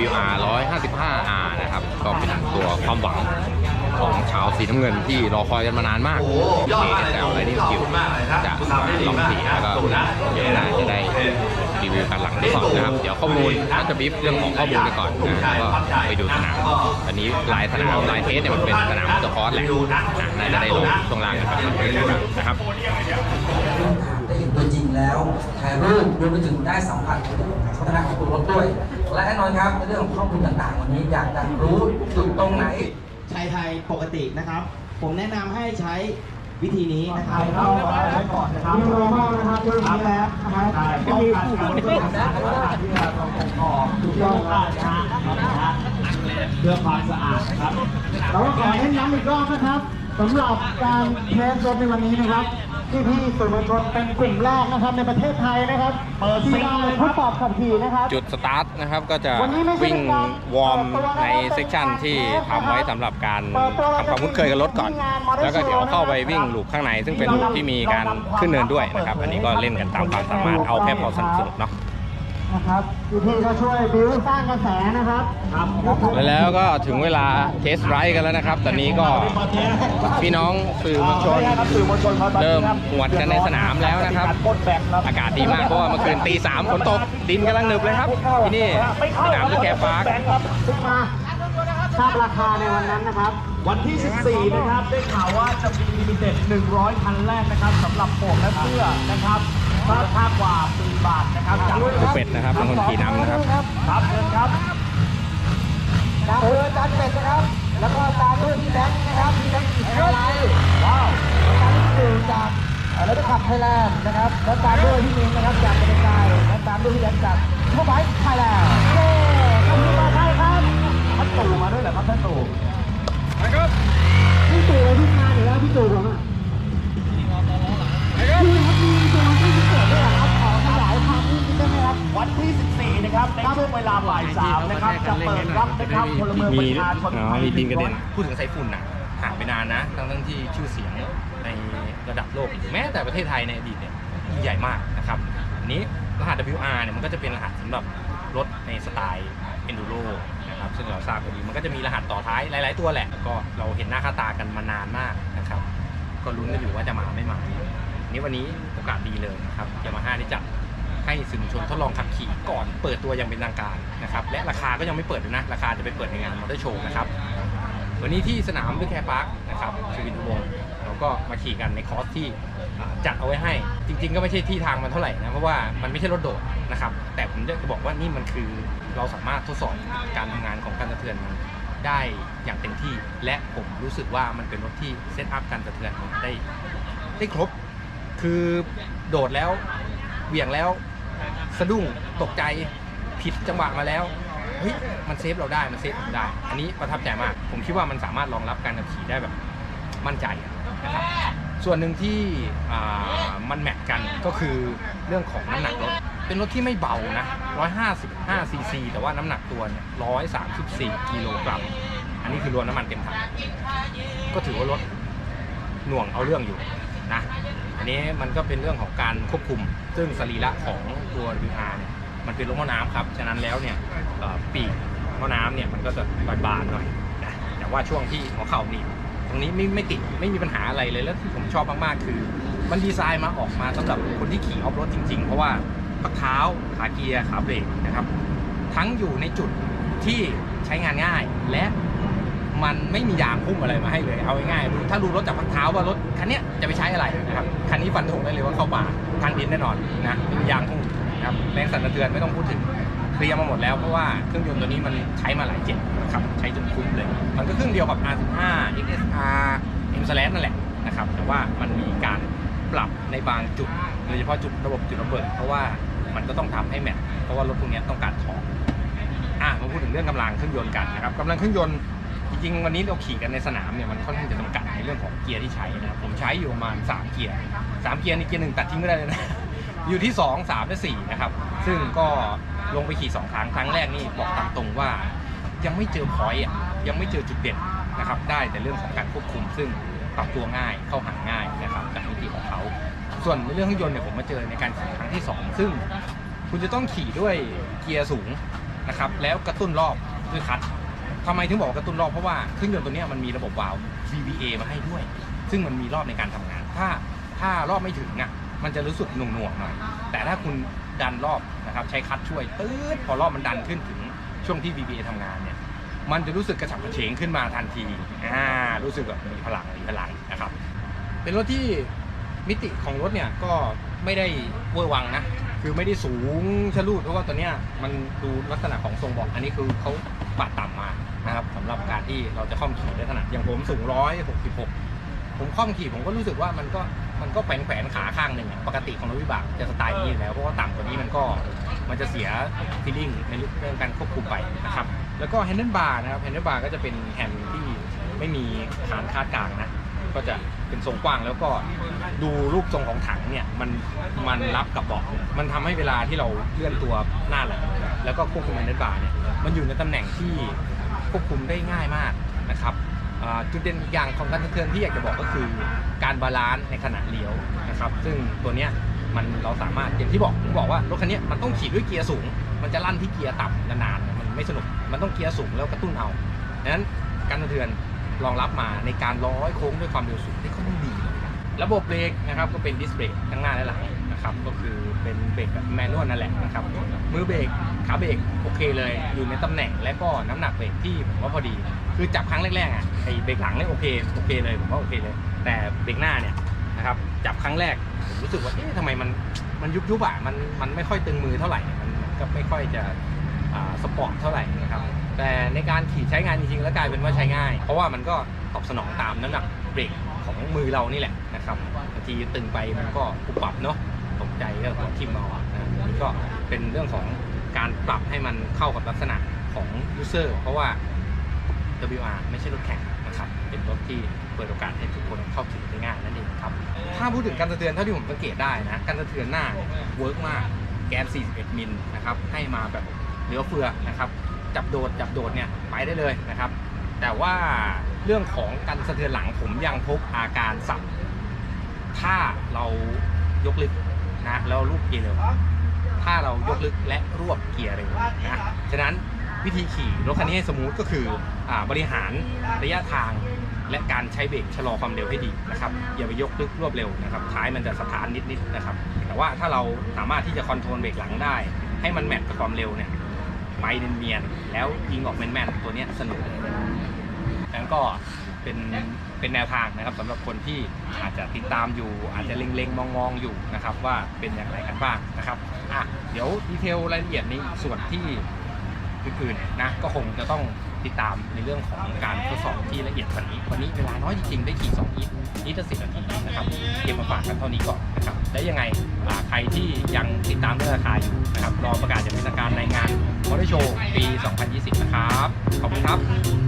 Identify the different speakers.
Speaker 1: WR 155R นะครับ ก็เป็นตัวความหวังของชาวสีน้ำเงินที่รอคอยกันมานานมาก
Speaker 2: ยอดมากเลย
Speaker 1: แต่อะไรนี่คิว
Speaker 2: คุณมากเล
Speaker 1: จะลองสีแล้วก็
Speaker 2: อบคุณนะ
Speaker 1: เดี๋ยวน่าจะได้รีวิวกันหลังทดสอบนะครับ เดี๋ยวข้อมูลน่าจะบีฟเรื่องของข้อมูลไปก่อนนะก็ไปดูสนามอันนี้ลายสนามลายเทสเนี่ยมันเป็นสนามมอเตอร์คอร์สแหละอะน่าจะได้ลงช่วงล่างกันนะครับ
Speaker 3: งแล้วถ่ายรูปรวมไปถึงได้สัมผัสสมรรถนะของตัวรถด้วย และแน่นอนครับในเรื่องของข้อมูลต่างๆ วันนี้อยากจะรู้จุดตรงไหน
Speaker 4: ชายไทยปกตินะครับ ผมแนะนำให้ใช้วิธีนี้นะครับ
Speaker 5: เข้าไว้ก่อนนะครับมีโรมานะครับเรื่องนี้แล้วนะครับจะมีผู้คนที่ทำได้ที่เราต้องปกครองถูกต้องนะฮะเพื่อความสะอาดนะครับเราก็ขอเน้นย้ำอีกรอบนะครับ สำหรับการเทสรถในวันนี้นะครับที่พี่ๆสื่อมวลชนเป็นกลุ่มแรกนะครับในประเทศไทยนะครับเปิดที่ได้ทดสอบขับขี่นะครับ
Speaker 1: จุดสตาร์ทนะครับก็จะ
Speaker 5: วันนี้ไม่ใช่
Speaker 1: วิ่ง
Speaker 5: การ
Speaker 1: วอร์ม
Speaker 5: เปิดตัว
Speaker 1: ใน
Speaker 5: นะครับ
Speaker 1: เซสชันที่ทำไว้สำหรับการ
Speaker 5: เปิดตัว
Speaker 1: ทำความคุ้นเคยกับรถก่อน
Speaker 5: ที่งาน Motor
Speaker 1: แล้วก็เดี๋ยวเข้าไป
Speaker 5: Show
Speaker 1: วิ่งลูปข้างใน ซึ่งเป็นลูปที่มีการขึ้นเนินด้วยนะครับ อันนี้ก็เล่นกันตามความสามารถเอาแค่พอสนุกๆเนาะ
Speaker 5: นะครับพี่ๆก็ช่วยบิวสร้างกระแสนะครับครับ
Speaker 1: แล้วก็ถึงเวลาเทสไรด์กันแล้วนะครับ ตอนนี้ก็พี่น้องสื่อมวลชน
Speaker 5: สื่อมวลชนครับ
Speaker 1: เริ่มหวดกันในสนามแล้วนะครับ
Speaker 5: กดแบกครับ
Speaker 1: อากาศดีมากเพราะว่าเมื่อคืนตีสามฝนตกดินกำลังหนึบเลยครับที่นี่สนามสแกร์พาร์ค
Speaker 5: ขึ้นมาทราบราคาในวันนั้นนะครับ วันที่ 14 นะครับ ได้ข่าวว่าจะมีลิมิเต็ด100 คันแรกนะครับสำหรับผมและเสื้อนะครับราคากว่า4บาทนะครับจาก
Speaker 1: ครู เป็ดนะครับเป็นคนขี่นำนะครับ
Speaker 5: ครับเชิญครับตามด้วยจานเป็ดนะครับ แล้วก็ตามด้วยพี่แบงค์นะครับพี่แบงค์ขี่ไฮไลท์ว้าวการที่สื่อจากรถขับไทยแลนด์นะครับแล้วตามด้วยพี่มิงนะครับจากเป็นกายและตามด้วยพี่แบงค์จากทั่วไปไทยแลนด์เย้ขอบคุณมากครับท่านตู่มาด้วยเหรอครับท่านตู่นะครับพี่ตู่ไปทุกงานอยู่แล้วพี่ตู่ผมอะพี่ วันที่14นะครับในช่วงเวลาบ่ายสามนะครับจะเปิดรับนะครับพลเมืองประชาชน
Speaker 1: อ๋อ
Speaker 5: ไทย
Speaker 1: มีดินกระเด็น
Speaker 5: 100
Speaker 1: พูดถึงไซฝุ่นนะห่างไปนานนะทั้งทั้งที่ชื่อเสียงในระดับโลกแม้แต่ประเทศไทยในอดีตเนี่ยใหญ่มากนะครับอันนี้รหัส WR เนี่ยมันก็จะเป็นรหัสสำหรับรถในสไตล์ enduro นะครับซึ่งเราทราบกันดีมันก็จะมีรหัสต่อท้ายหลาย ๆ ตัวแหละก็เราเห็นหน้าค่าตากันมานานมากนะครับ ก็ลุ้นกันอยู่ว่าจะมาไม่มาอันนี้วันนี้โอกาสดีเลยนะครับยามาฮ่าได้จัด ให้สื่อมวลชนทดลองขับขี่ก่อนเปิดตัวอย่างเป็นทางการนะครับและราคาก็ยังไม่เปิดด้วยนะ ราคาจะไปเปิดในงานมอเตอร์โชว์นะครับวันนี้ที่สนามวิแคร์พาร์คนะครับชวินทวงศ์เราก็มาขี่กันในคอร์สที่จัดเอาไว้ให้ จริง ๆ ก็ไม่ใช่ที่ทางมันเท่าไหร่นะเพราะว่ามันไม่ใช่รถโดดนะครับ แต่ผมจะบอกว่านี่มันคือเราสามารถทดสอบการทำงานของการสะเทือนได้อย่างเต็มที่ และผมรู้สึกว่ามันเป็นรถที่เซตอัพการสะเทือนมันได้ได้ครบ คือโดดแล้วเหวี่ยงแล้ว สะดุ้งตกใจผิดจังหวะมาแล้วเฮ้ยมันเซฟเราได้มันเซฟผมได้ อันนี้ประทับใจมาก ผมคิดว่ามันสามารถรองรับการขับขี่ได้แบบมั่นใจนะครับส่วนหนึ่งที่มันแมทกันก็คือเรื่องของน้ำหนักรถ เป็นรถที่ไม่เบานะ 155ซีซีแต่ว่าน้ำหนักตัวเนี่ย 134 กิโลกรัม อันนี้คือรวมน้ำมันเต็มถัง ก็ถือว่ารถหน่วงเอาเรื่องอยู่นะ อันนี้มันก็เป็นเรื่องของการควบคุม ซึ่งสรีระของตัว VR เนี่ยมันเป็นลงหม้อน้ำครับ ฉะนั้นแล้วเนี่ยปีกม้อน้ำเนี่ยมันก็จะบานๆหน่อยนะแต่ว่าช่วงที่หัวเข่านี่ตรงนี้ไม่ไม่ติดไม่มีปัญหาอะไรเลยแล้วที่ผมชอบมากๆคือ มันดีไซน์มาออกมาสำหรับคนที่ขี่ออฟโรดจริงๆ เพราะว่าปักเท้าขาเกียร์ขาเบรกนะครับ ทั้งอยู่ในจุดที่ใช้งานง่ายและ มันไม่มียางพุ่มอะไรมาให้เลย เอาง่ายๆดูถ้าดูรถจากพักเท้าว่ารถคันนี้จะไปใช้อะไรนะครับ คันนี้ฟันธงได้เลยว่าเข้าป่าทางดินแน่นอนนะไม่มียางพุ่มนะครับแรงสั่นสะเทือนไม่ต้องพูดถึงเคลียร์มาหมดแล้วเพราะว่าเครื่องยนต์ตัวนี้มันใช้มาหลายเจ็ดนะครับใช้จนคุ้มเลย มันก็เครื่องเดียวกับ R15 XSR M Slash นั่นแหละนะครับแต่ว่ามันมีการปรับในบางจุดโดยเฉพาะจุดระบบจุดระเบิด เพราะว่ามันก็ต้องทำให้แมทเพราะว่ารถพวกนี้ต้องการถออะมาพูดถึงเรื่องกำลังเครื่องยนต์กันนะครับกำลังเครื่องยนต์ จริงๆวันนี้เราขี่กันในสนามเนี่ยมันค่อนข้างจะจำกัดในเรื่องของเกียร์ที่ใช้นะครับผมใช้อยู่ประมาณ3เกียร์3เกียร์ในเกียร์หนึ่งตัดทิ้งไม่ได้เลยนะ อยู่ที่ 2 3และ4นะครับ ซึ่งก็ลงไปขี่2ครั้งครั้งแรกนี่บอกตามตรงว่า ยังไม่เจอพอยต์อะยังไม่เจอจุดเด่นนะครับ ได้แต่เรื่องของการควบคุม ซึ่งปรับตัวง่ายเข้าหาง่ายนะครับจากวิธีของเขา ส่วนในเรื่องเครื่องยนต์เนี่ยผมมาเจอในการขี่ครั้งที่ 2 ซึ่งคุณจะต้องขี่ด้วยเกียร์สูงนะครับแล้วกระตุ้นรอบด้วยคลัตช์ ทำไมถึงบอกกระตุ้นรอบเพราะว่าเครื่องยนต์ตัวนี้มันมีระบบวาล์ว VVA มาให้ด้วย ซึ่งมันมีรอบในการทำงาน ถ้าถ้ารอบไม่ถึงอะมันจะรู้สึกหน่วงๆหน่อย แต่ถ้าคุณดันรอบนะครับใช้คลัตช์ช่วยตืดพอรอบมันดันขึ้นถึงช่วงที่ VVA ทำงานเนี่ยมันจะรู้สึกกระฉับกระเฉงขึ้นมาทันทีอ่ารู้สึกแบบมีพลังมีพลังนะครับ เป็นรถที่มิติของรถเนี่ยก็ไม่ได้เวอร์วังนะคือไม่ได้สูงชะลูดเพราะว่าตัวเนี้ยมันดูลักษณะของทรงบอกอันนี้คือเขาปาดต่ำ นะครับสำหรับการที่เราจะค่อมขี่ได้ขนาดอย่างผมสูงร้อยหกสิบหกผมค่อมขี่ผมก็รู้สึกว่ามันก็มันก็แขวนขาข้างหนึ่งอะปกติของรถวิบากจะสไตล์นี้อยู่แล้วเพราะว่าต่ำกว่านี้มันก็มันจะเสียฟีลลิ่งในเรื่องการควบคุมไปนะครับแล้วก็แฮนเดิลบาร์นะครับแฮนเดิลบาร์ก็จะเป็นแฮนด์ที่ไม่มีฐานคาดกลางนะก็จะเป็นทรงกว้างแล้วก็ดูรูปทรงของถังเนี่ยมันมันรับกับเบาะมันทำให้เวลาที่เราเลื่อนตัวหน้าหลังแล้วก็ควบคุมแฮนเดิลบาร์เนี่ยมันอยู่ในตำแหน่งที่ ควบคุมได้ง่ายมากนะครับจุดเด่นอีกอย่างของการสะเทือนที่อยากจะบอกก็คือการบาลานซ์ในขณะเลี้ยวนะครับ ซึ่งตัวเนี้ยมันเราสามารถอย่างที่บอกผมบอกว่ารถคันนี้มันต้องขี่ด้วยเกียร์สูง มันจะลั่นที่เกียร์ต่ำนานๆมันไม่สนุกมันต้องเกียร์สูงแล้วกระตุ้นเอาดังนั้นการสะเทือนรองรับมาในการร้อยโค้งด้วยความเร็วสูงได้ค่อนข้างดีเลยนะระบบเบรกนะครับก็เป็นดิสเบรกทั้งหน้าและหลัง นะครับก็คือเป็นเบรกแมนนวลนั่นแหละนะครับมือเบรกขาเบรกโอเคเลยอยู่ในตำแหน่งและก็น้ำหนักเบรกที่ผมว่าพอดี คือจับครั้งแรกๆอะไอ้เบรกหลังเนี่ยโอเคโอเคเลยผมว่าโอเคเลย แต่เบรกหน้าเนี่ยนะครับจับครั้งแรกผมรู้สึกว่าเอ๊ะทำไมมันมันยุบยุบอะมันมันไม่ค่อยตึงมือเท่าไหร่มันก็ไม่ค่อยจะอ่าสปอร์ตเท่าไหร่นะครับแต่ในการขี่ใช้งานจริงๆแล้วกลายเป็นว่าใช้ง่าย เพราะว่ามันก็ตอบสนองตามน้ำหนักเบรกของมือเรานี่แหละนะครับบางทีตึงไปมันก็ปุบปับเนาะ ตกใจก็หัวทิ่มเอาอะนะอันนี่ก็เป็นเรื่องของการปรับให้มันเข้ากับลักษณะของยูเซอร์เพราะว่า WR ไม่ใช่รถแข่งนะครับ เป็นรถที่เปิดโอกาสให้ทุกคนเข้าถึงได้ง่ายนั่นเองครับ ถ้าพูดถึงการสะเทือนเท่าที่ผมสังเกตได้นะ การสะเทือนหน้าเวิร์กมากแกน 41 มิลนะครับ ให้มาแบบเหลือเฟือนะครับ จับโดดจับโดดเนี่ยไปได้เลยนะครับ แต่ว่าเรื่องของการสะเทือนหลังผมยังพบอาการสับถ้าเรายกลึก นะแล้วรูปเกียร์เร็วถ้าเรายกลึกและรวบเกียร์เร็วนะฉะนั้นวิธีขี่รถคันนี้ให้สมูทก็คืออบริหารระยะทางและการใช้เบรกชะลอความเร็วให้ดีนะครับอย่าไปยกลึกรวบเร็วนะครับท้ายมันจะสถานนิดๆนะครับ แต่ว่าถ้าเราสามารถที่จะคอนโทรลเบรกหลังได้ ให้มันแมทกับความเร็วเนี่ยไปเนียนๆแล้วยิงออกแมนๆตัวเนี้ยสนุกนั้นก็เป็น เป็นแนวทางนะครับสำหรับคนที่อาจจะติดตามอยู่ อาจจะเล็งๆ มองๆอยู่นะครับ ว่าเป็นอย่างไรกันบ้างนะครับอะเดี๋ยวดีเทลรายละเอียดในส่วนที่อื่นๆนะก็คงจะต้องติดตามในเรื่องของการทดสอบที่ละเอียดกว่านี้วันนี้เวลาน้อยจริงๆได้ขี่2อีทอีทละสิบนาทีนะครับเก็บมาฝากกันเท่านี้ก่อนนะครับและยังไงอ่าใครที่ยังติดตามเรื่องราคาอยู่นะครับรอประกาศอย่างเป็นทางการในงานมอเตอร์โชว์ปี 2020 นะครับ ขอบคุณครับ